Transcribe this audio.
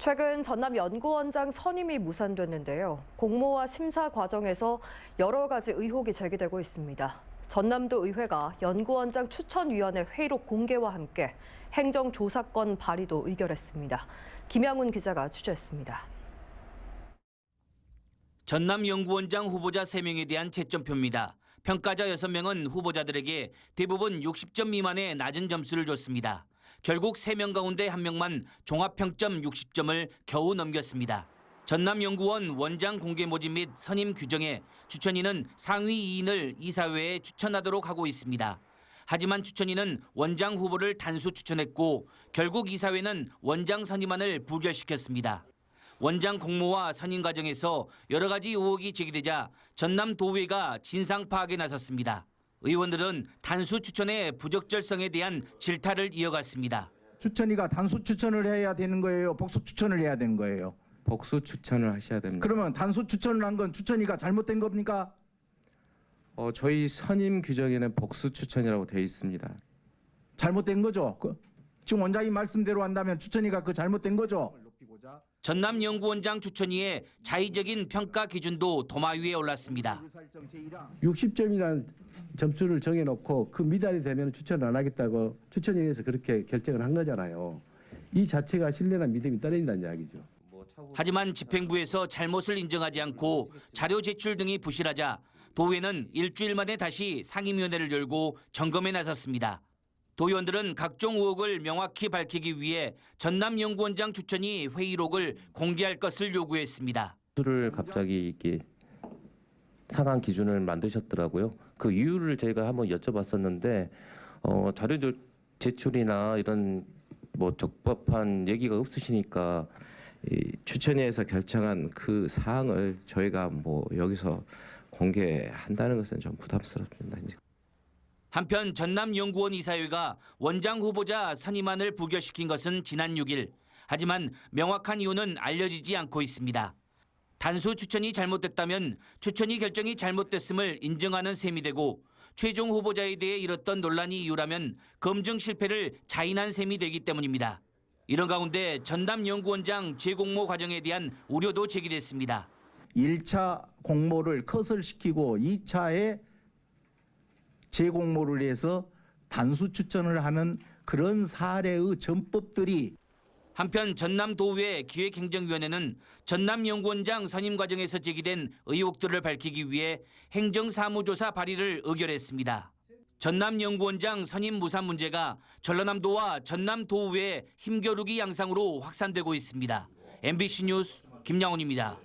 최근 전남 연구원장 선임이 무산됐는데요. 공모와 심사 과정에서 여러 가지 의혹이 제기되고 있습니다. 전남도 의회가 연구원장 추천위원회 회의록 공개와 함께 행정조사권 발의도 의결했습니다. 김양훈 기자가 취재했습니다. 전남 연구원장 후보자 3명에 대한 채점표입니다. 평가자 6명은 후보자들에게 대부분 60점 미만의 낮은 점수를 줬습니다. 결국 3명 가운데 1명만 종합평점 60점을 겨우 넘겼습니다. 전남연구원 원장 공개 모집 및 선임 규정에 추천인은 상위 2인을 이사회에 추천하도록 하고 있습니다. 하지만 추천인은 원장 후보를 단수 추천했고 결국 이사회는 원장 선임안을 부결시켰습니다. 원장 공모와 선임 과정에서 여러 가지 의혹이 제기되자 전남 도의회가 진상 파악에 나섰습니다. 의원들은 단수 추천의 부적절성에 대한 질타를 이어갔습니다. 추천이가 단수 추천을 해야 되는 거예요? 복수 추천을 해야 되는 거예요? 복수 추천을 하셔야 됩니다. 그러면 단수 추천을 한 건 추천이가 잘못된 겁니까? 어, 저희 선임 규정에는 복수 추천이라고 되어 있습니다. 잘못된 거죠. 그, 지금 원장님 말씀대로 한다면 추천이가 그 잘못된 거죠. 전남연구원장 추천위의 자의적인 평가 기준도 도마 위에 올랐습니다. 60점이라는 점수를 정해놓고 그 미달이 되면 추천 안 하겠다고 추천위에서 그렇게 결정을 한 거잖아요. 이 자체가 신뢰나 믿음이 떨어진다는 이야기죠. 하지만 집행부에서 잘못을 인정하지 않고 자료 제출 등이 부실하자 도의회는 일주일 만에 다시 상임위원회를 열고 점검에 나섰습니다. 도의원들은 각종 의혹을 명확히 밝히기 위해 전남 연구원장 추천이 회의록을 공개할 것을 요구했습니다. 수를 갑자기 이렇게 상한 기준을 만드셨더라고요. 그 이유를 저희가 한번 여쭤봤었는데 어, 자료 조- 제출이나 이런 뭐 적법한 얘기가 없으시니까 이 추천위에서 결정한 그 사항을 저희가 뭐 여기서 공개한다는 것은 좀 부담스럽습니다. 이제. 한편 전남연구원 이사회가 원장 후보자 선임안을 부결시킨 것은 지난 6일. 하지만 명확한 이유는 알려지지 않고 있습니다. 단수 추천이 잘못됐다면 추천이 결정이 잘못됐음을 인정하는 셈이 되고 최종 후보자에 대해 일었던 논란이 이유라면 검증 실패를 자인한 셈이 되기 때문입니다. 이런 가운데 전남연구원장 재공모 과정에 대한 우려도 제기됐습니다. 1차 공모를 컷을 시키고 2차에 재공모를 해서 단수 추천을 하는 그런 사례의 전법들이 한편 전남도의회 기획행정위원회는 전남연구원장 선임 과정에서 제기된 의혹들을 밝히기 위해 행정사무조사 발의를 의결했습니다. 전남연구원장 선임 무산 문제가 전라남도와 전남도의회 힘겨루기 양상으로 확산되고 있습니다. MBC 뉴스 김양훈입니다.